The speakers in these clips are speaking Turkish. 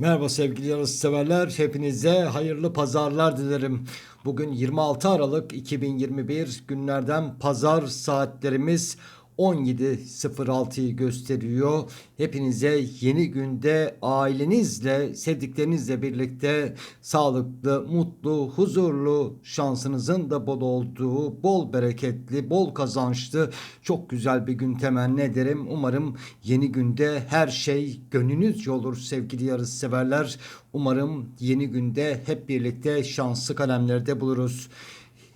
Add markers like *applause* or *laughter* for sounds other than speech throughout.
Merhaba sevgili yarış severler. Hepinize hayırlı pazarlar dilerim. Bugün 26 Aralık 2021 günlerden pazar saatlerimiz 17.06'yı gösteriyor. Hepinize yeni günde ailenizle, sevdiklerinizle birlikte sağlıklı, mutlu, huzurlu, şansınızın da bol olduğu, bol bereketli, bol kazançlı, çok güzel bir gün temenni ederim. Umarım yeni günde her şey gönlünüzce olur sevgili yarış severler. Umarım yeni günde hep birlikte şanslı kalemlerde buluruz.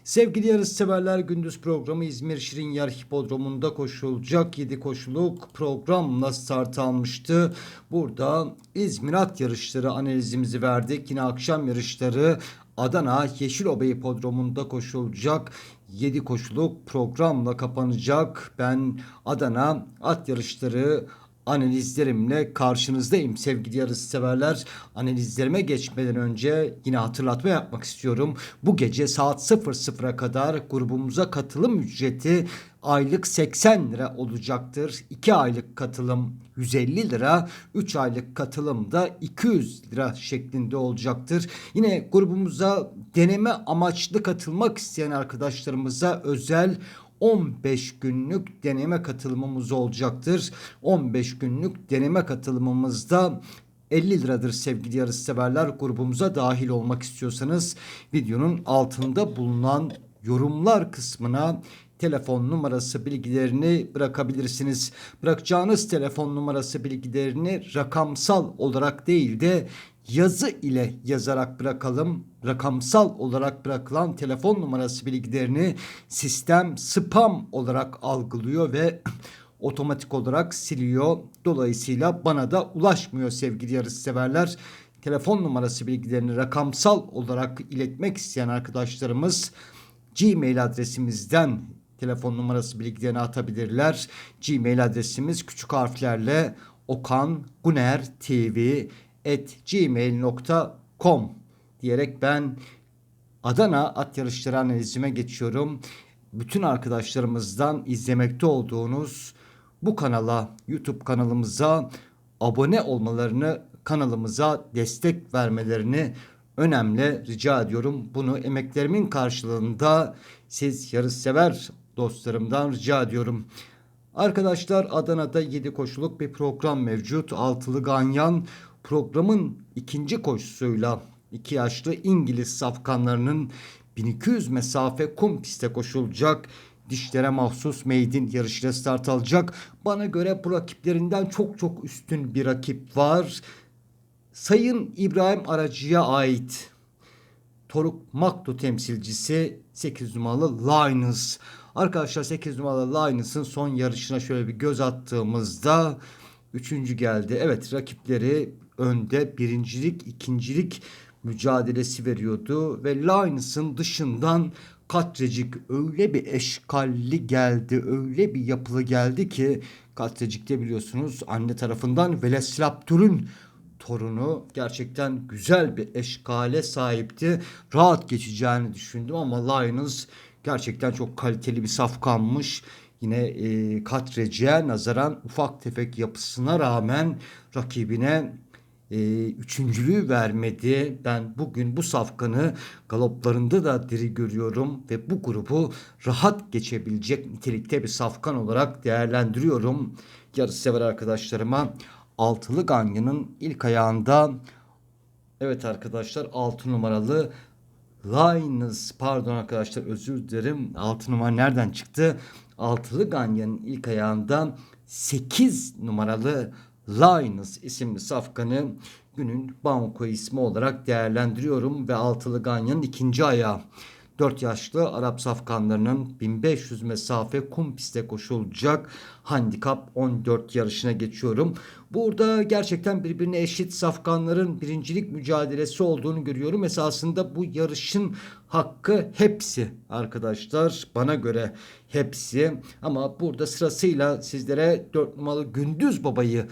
Sevgili yarış severler gündüz programı İzmir Şirin Yer Hipodromu'nda koşulacak 7 koşuluk programla start almıştı. Burada İzmir at yarışları analizimizi verdik. Yine akşam yarışları Adana Yeşiloba Hipodromu'nda koşulacak 7 koşuluk programla kapanacak. Ben Adana at yarışları analizlerimle karşınızdayım sevgili yarış severler. Analizlerime geçmeden önce yine hatırlatma yapmak istiyorum. Bu gece saat 00'a kadar grubumuza katılım ücreti aylık 80 lira olacaktır. 2 aylık katılım 150 lira, 3 aylık katılım da 200 lira şeklinde olacaktır. Yine grubumuza deneme amaçlı katılmak isteyen arkadaşlarımıza özel 15 günlük deneme katılımımız olacaktır. 15 günlük deneme katılımımızda 50 liradır sevgili yarış severler. Grubumuza dahil olmak istiyorsanız videonun altında bulunan yorumlar kısmına telefon numarası bilgilerini bırakabilirsiniz. Bırakacağınız telefon numarası bilgilerini rakamsal olarak değil de yazı ile yazarak bırakalım. Rakamsal olarak bırakılan telefon numarası bilgilerini sistem spam olarak algılıyor ve *clears throat* otomatik olarak siliyor. Dolayısıyla bana da ulaşmıyor sevgili yarış severler. Telefon numarası bilgilerini rakamsal olarak iletmek isteyen arkadaşlarımız Gmail adresimizden telefon numarası bilgilerini atabilirler. Gmail adresimiz küçük harflerle okan guner tv at gmail.com diyerek ben Adana at yarışları analizime geçiyorum. Bütün arkadaşlarımızdan izlemekte olduğunuz bu kanala, YouTube kanalımıza abone olmalarını, kanalımıza destek vermelerini önemli rica ediyorum. Bunu emeklerimin karşılığında siz yarışsever dostlarımdan rica ediyorum. Arkadaşlar Adana'da 7 koşuluk bir program mevcut. Altılı Ganyan programın ikinci koşusuyla iki yaşlı İngiliz safkanlarının 1200 mesafe kum piste koşulacak. Dişlere mahsus Maid'in yarışıyla start alacak. Bana göre bu rakiplerinden çok çok üstün bir rakip var. Sayın İbrahim Aracı'ya ait Toruk Makto temsilcisi 8 numaralı Linus. Arkadaşlar 8 numaralı Linus'ın son yarışına şöyle bir göz attığımızda üçüncü geldi. Evet rakipleri önde birincilik, ikincilik mücadelesi veriyordu ve Linus'ın dışından Katrecik öyle bir eşkalli geldi, öyle bir yapılı geldi ki Katrecik'te biliyorsunuz anne tarafından Velesiraptor'un torunu gerçekten güzel bir eşkale sahipti. Rahat geçeceğini düşündüm ama Lions gerçekten çok kaliteli bir safkanmış. Yine e, Katrecik'e nazaran ufak tefek yapısına rağmen rakibine e, üçüncülüğü vermedi. Ben bugün bu safkanı galoplarında da diri görüyorum ve bu grubu rahat geçebilecek nitelikte bir safkan olarak değerlendiriyorum. Yarış sever arkadaşlarıma altılı ganyanın ilk ayağında evet arkadaşlar 6 numaralı Linus pardon arkadaşlar özür dilerim 6 numara nereden çıktı? Altılı ganyanın ilk ayağında 8 numaralı Linus isimli safkanı günün banko ismi olarak değerlendiriyorum ve altılı ganyanın ikinci ayağı. 4 yaşlı Arap safkanlarının 1500 mesafe kum piste koşulacak handikap 14 yarışına geçiyorum. Burada gerçekten birbirine eşit safkanların birincilik mücadelesi olduğunu görüyorum. Esasında bu yarışın hakkı hepsi arkadaşlar. Bana göre hepsi. Ama burada sırasıyla sizlere 4 numaralı Gündüz Baba'yı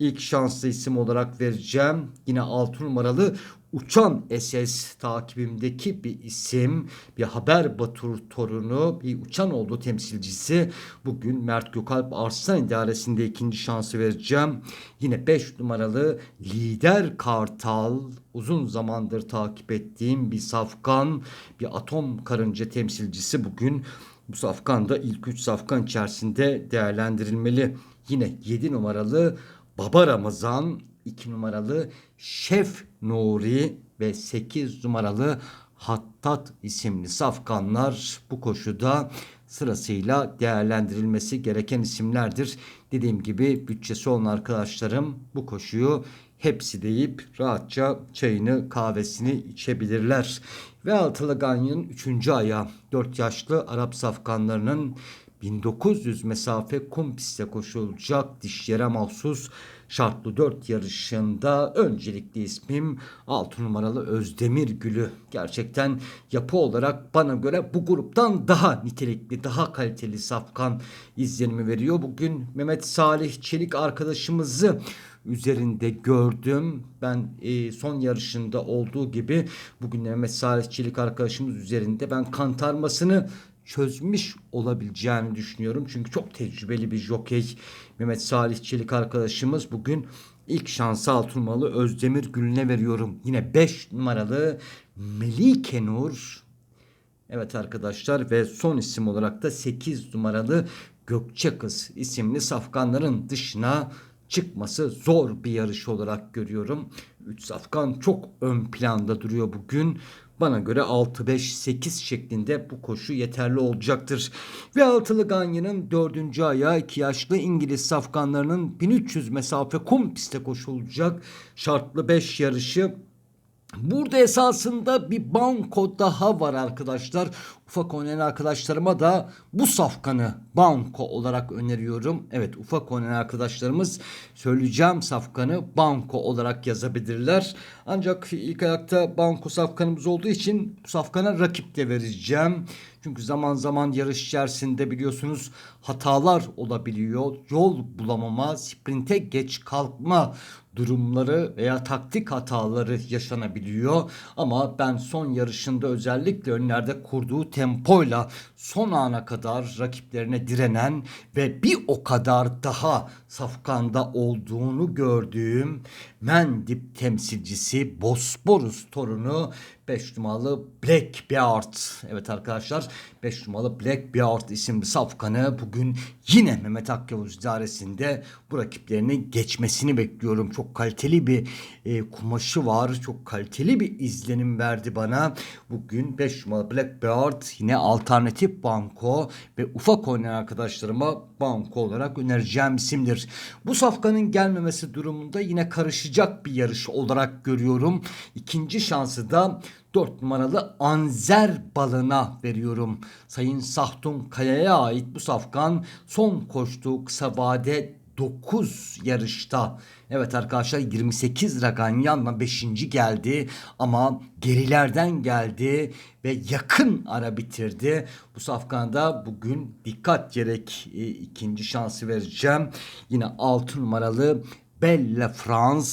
ilk şanslı isim olarak vereceğim. Yine 6 numaralı Uçan SS takibimdeki bir isim, bir haber Batur torunu, bir uçan oldu temsilcisi. Bugün Mert Gökalp Arslan idaresinde ikinci şansı vereceğim. Yine 5 numaralı Lider Kartal, uzun zamandır takip ettiğim bir safkan, bir atom karınca temsilcisi bugün. Bu safkan da ilk 3 safkan içerisinde değerlendirilmeli. Yine 7 numaralı Baba Ramazan 2 numaralı Şef Nuri ve 8 numaralı Hattat isimli safkanlar bu koşuda sırasıyla değerlendirilmesi gereken isimlerdir. Dediğim gibi bütçesi olan arkadaşlarım bu koşuyu hepsi deyip rahatça çayını kahvesini içebilirler. Ve altılı ganyanın 3. ayağı 4 yaşlı Arap safkanlarının 1900 mesafe kum pistte koşulacak dişlere mahsus şartlı 4 yarışında öncelikli ismim 6 numaralı Özdemir Gülü. Gerçekten yapı olarak bana göre bu gruptan daha nitelikli, daha kaliteli safkan izlenimi veriyor. Bugün Mehmet Salih Çelik arkadaşımızı üzerinde gördüm. Ben e, son yarışında olduğu gibi bugün Mehmet Salih Çelik arkadaşımız üzerinde ben kantarmasını çözmüş olabileceğini düşünüyorum. Çünkü çok tecrübeli bir jokey Mehmet Salih Çelik arkadaşımız bugün ilk şansı altın numaralı Özdemir Gül'üne veriyorum. Yine 5 numaralı Melike Nur. Evet arkadaşlar ve son isim olarak da 8 numaralı Gökçe Kız isimli safkanların dışına çıkması zor bir yarış olarak görüyorum. 3 safkan çok ön planda duruyor bugün. Bana göre 6-5-8 şeklinde bu koşu yeterli olacaktır. Ve altılı Ganyan'ın dördüncü ayağı 2 yaşlı İngiliz safkanlarının 1300 mesafe kum piste koşulacak şartlı 5 yarışı Burada esasında bir banko daha var arkadaşlar. Ufak oynayan arkadaşlarıma da bu safkanı banko olarak öneriyorum. Evet ufak oynayan arkadaşlarımız söyleyeceğim safkanı banko olarak yazabilirler. Ancak ilk ayakta banko safkanımız olduğu için bu safkana rakip de vereceğim. Çünkü zaman zaman yarış içerisinde biliyorsunuz hatalar olabiliyor. Yol bulamama, sprinte geç kalkma durumları veya taktik hataları yaşanabiliyor. Ama ben son yarışında özellikle önlerde kurduğu tempoyla son ana kadar rakiplerine direnen ve bir o kadar daha safkanda olduğunu gördüğüm Mendip temsilcisi Bosporus torunu 5 numaralı Black Beard. Evet arkadaşlar 5 numaralı Black Beard isimli safkanı bugün yine Mehmet Akyavuz idaresinde bu rakiplerini geçmesini bekliyorum. Çok kaliteli bir e, kumaşı var. Çok kaliteli bir izlenim verdi bana. Bugün 5 numaralı Black Beard yine alternatif banko ve ufak oynayan arkadaşlarıma banko olarak önereceğim isimdir. Bu safkanın gelmemesi durumunda yine karışacak bir yarış olarak görüyorum. İkinci şansı da 4 numaralı Anzer balına veriyorum. Sayın Sahtun Kaya'ya ait bu safkan son koştuğu kısa vade 9 yarışta. Evet arkadaşlar 28 Raganyan'la 5. geldi ama gerilerden geldi ve yakın ara bitirdi. Bu safkanda bugün dikkat gerek e, ikinci şansı vereceğim. Yine 6 numaralı Belle France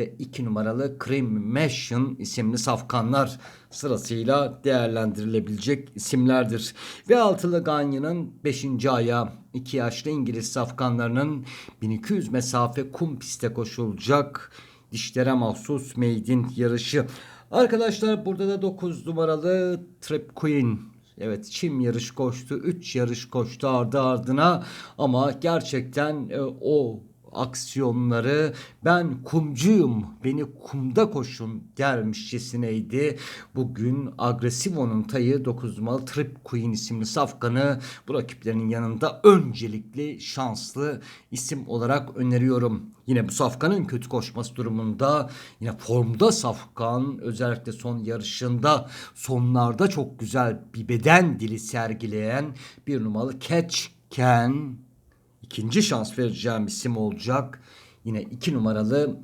ve 2 numaralı Cremation isimli safkanlar sırasıyla değerlendirilebilecek isimlerdir. Ve altılı Ganyan'ın 5. ayağı 2 yaşlı İngiliz safkanlarının 1200 mesafe kum piste koşulacak dişlere mahsus meydin yarışı. Arkadaşlar burada da 9 numaralı Trip Queen Evet çim yarış koştu. 3 yarış koştu ardı ardına ama gerçekten e, o aksiyonları ben kumcuyum beni kumda koşun dermişçesineydi. Bugün Agresivo'nun tayı 9 numaralı Trip Queen isimli safkanı bu rakiplerinin yanında öncelikli şanslı isim olarak öneriyorum. Yine bu safkanın kötü koşması durumunda yine formda safkan özellikle son yarışında sonlarda çok güzel bir beden dili sergileyen bir numaralı Catch Can ikinci şans vereceğim isim olacak. Yine iki numaralı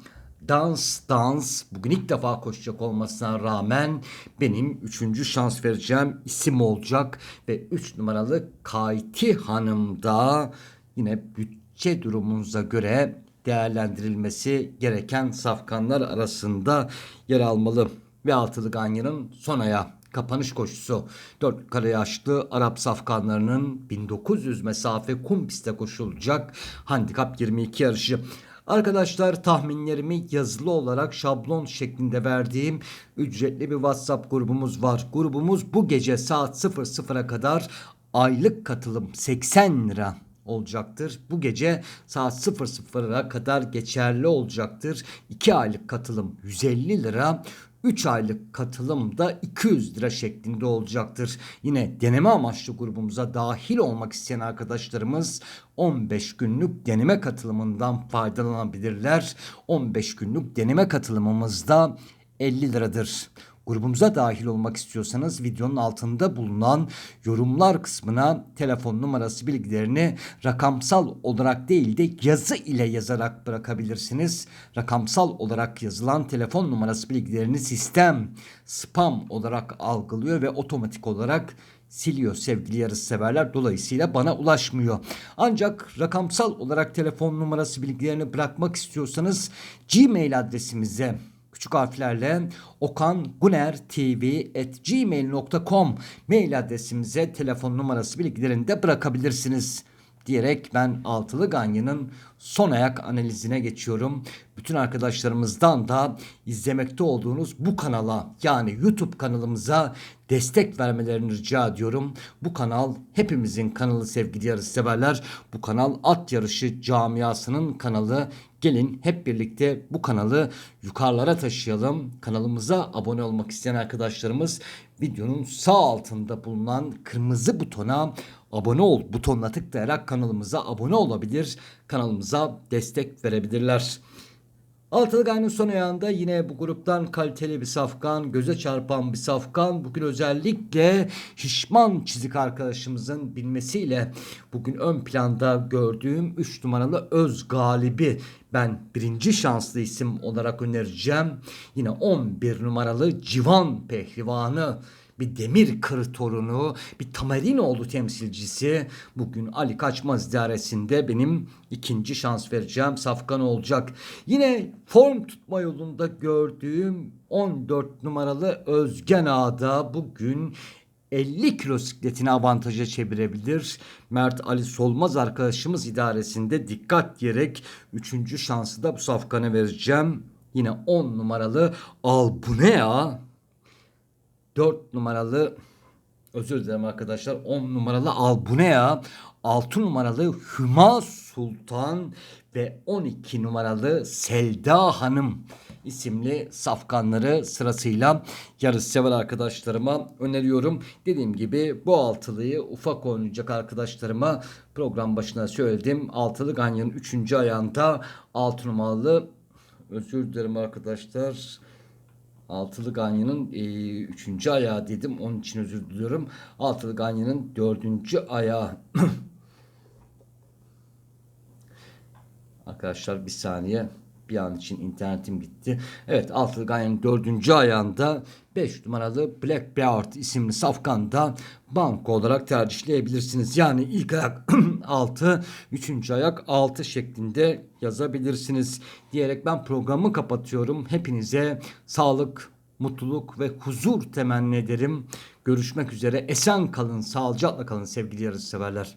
Dans Dans bugün ilk defa koşacak olmasına rağmen benim üçüncü şans vereceğim isim olacak. Ve üç numaralı Kayti Hanım da yine bütçe durumunuza göre değerlendirilmesi gereken safkanlar arasında yer almalı. Ve altılı ganyanın son aya kapanış koşusu. Dört kare yaşlı Arap safkanlarının 1900 mesafe kum pistte koşulacak handikap 22 yarışı. Arkadaşlar tahminlerimi yazılı olarak şablon şeklinde verdiğim ücretli bir WhatsApp grubumuz var. Grubumuz bu gece saat 00'a kadar aylık katılım 80 lira olacaktır. Bu gece saat 00'a kadar geçerli olacaktır. 2 aylık katılım 150 lira. 3 aylık katılım da 200 lira şeklinde olacaktır. Yine deneme amaçlı grubumuza dahil olmak isteyen arkadaşlarımız 15 günlük deneme katılımından faydalanabilirler. 15 günlük deneme katılımımızda 50 liradır. Grubumuza dahil olmak istiyorsanız videonun altında bulunan yorumlar kısmına telefon numarası bilgilerini rakamsal olarak değil de yazı ile yazarak bırakabilirsiniz. Rakamsal olarak yazılan telefon numarası bilgilerini sistem spam olarak algılıyor ve otomatik olarak siliyor sevgili yarışseverler. Dolayısıyla bana ulaşmıyor. Ancak rakamsal olarak telefon numarası bilgilerini bırakmak istiyorsanız Gmail adresimize küçük harflerle okangunertv.gmail.com mail adresimize telefon numarası bilgilerini de bırakabilirsiniz diyerek ben altılı ganyanın son ayak analizine geçiyorum. Bütün arkadaşlarımızdan da izlemekte olduğunuz bu kanala yani YouTube kanalımıza destek vermelerini rica ediyorum. Bu kanal hepimizin kanalı sevgili yarışseverler. Bu kanal at yarışı camiasının kanalı. Gelin hep birlikte bu kanalı yukarılara taşıyalım. Kanalımıza abone olmak isteyen arkadaşlarımız videonun sağ altında bulunan kırmızı butona abone ol butonuna tıklayarak kanalımıza abone olabilir. Kanalımıza destek verebilirler. Altılı Gayn'ın son ayağında yine bu gruptan kaliteli bir safkan, göze çarpan bir safkan. Bugün özellikle şişman çizik arkadaşımızın bilmesiyle bugün ön planda gördüğüm 3 numaralı Öz Galibi ben birinci şanslı isim olarak önereceğim. Yine 11 numaralı Civan Pehlivanı bir demir kır torunu, bir Tamarinoğlu temsilcisi bugün Ali Kaçmaz idaresinde benim ikinci şans vereceğim safkan olacak. Yine form tutma yolunda gördüğüm 14 numaralı Özgen Ağa'da bugün 50 kilo sikletini avantaja çevirebilir. Mert Ali Solmaz arkadaşımız idaresinde dikkat diyerek 3. şansı da bu safkana vereceğim. Yine 10 numaralı Albunea 4 numaralı özür dilerim arkadaşlar 10 numaralı Albunea 6 numaralı Hüma Sultan ve 12 numaralı Selda Hanım isimli safkanları sırasıyla yarış sever arkadaşlarıma öneriyorum. Dediğim gibi bu altılıyı ufak oynayacak arkadaşlarıma program başına söyledim. Altılı Ganyan'ın 3. ayağında 6 numaralı özür dilerim arkadaşlar. Altılı Ganyan'ın e, üçüncü ayağı dedim. Onun için özür diliyorum. Altılı Ganyan'ın dördüncü ayağı. *clears throat* Arkadaşlar bir saniye. Bir an için internetim gitti. Evet Altılı Ganyan'ın dördüncü ayağında 5 numaralı Black Beard isimli safkanda banko olarak tercihleyebilirsiniz. Yani ilk ayak *clears throat* 6, üçüncü ayak 6 şeklinde yazabilirsiniz. Diyerek ben programı kapatıyorum. Hepinize sağlık, mutluluk ve huzur temenni ederim. Görüşmek üzere. Esen kalın, sağlıcakla kalın sevgili yarışseverler.